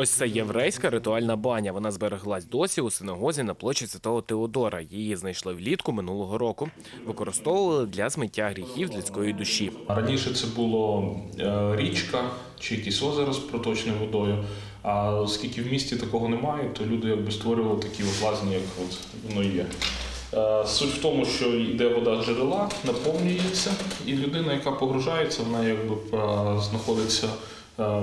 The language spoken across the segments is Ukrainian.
Ось це єврейська ритуальна баня. Вона збереглась досі у синагозі на площі Святого Теодора. Її знайшли влітку минулого року. Використовували для змиття гріхів людської душі. Раніше це було е, річка чи якесь озеро з проточною водою. А оскільки в місті такого немає, то люди якби створювали такі от лазні, як от воно є. Е, Суть в тому, що йде вода з джерела, наповнюється, і людина, яка погружається, вона якби е, знаходиться, е,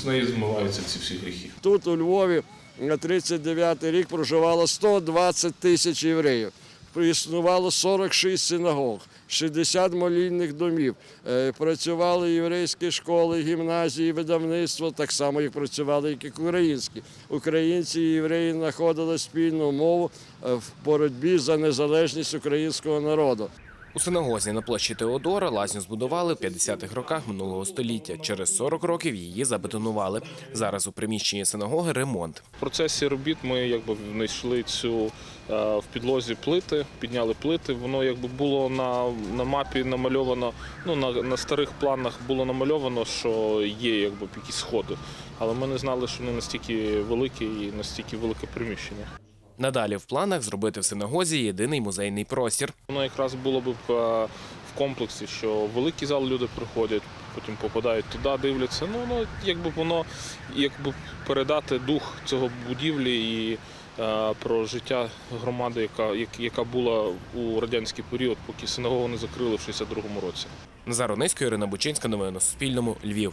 з неї змиваються ці всі гріхи. Тут у Львові на 39-й рік проживало 120 тисяч євреїв. Існувало 46 синагог, 60 молільних домів. Е, Працювали єврейські школи, гімназії, видавництво, так само як працювали, як і українські. Українці і євреї знаходили спільну мову е, в боротьбі за незалежність українського народу. У синагозі на площі Теодора лазню збудували в 50-х роках минулого століття. Через 40 років її забетонували. Зараз у приміщенні синагоги ремонт. В процесі робіт ми якби знайшли цю е, в підлозі плити, підняли плити. Воно якби було на, на мапі намальовано. Ну на, на старих планах було намальовано, що є якби якісь сходи. Але ми не знали, що вони настільки великі і настільки велике приміщення. Надалі в планах зробити в синагозі єдиний музейний простір. Воно якраз було б е, в комплексі, що в великий зал люди приходять, потім попадають туди, дивляться. Ну, ну якби воно якби передати дух цього будівлі і е, про життя громади, яка, яка була у радянський період, поки синагогу не закрили в 62-му році. Назар Онисько, Ірина Бучинська. Новини на Суспільному. Львів.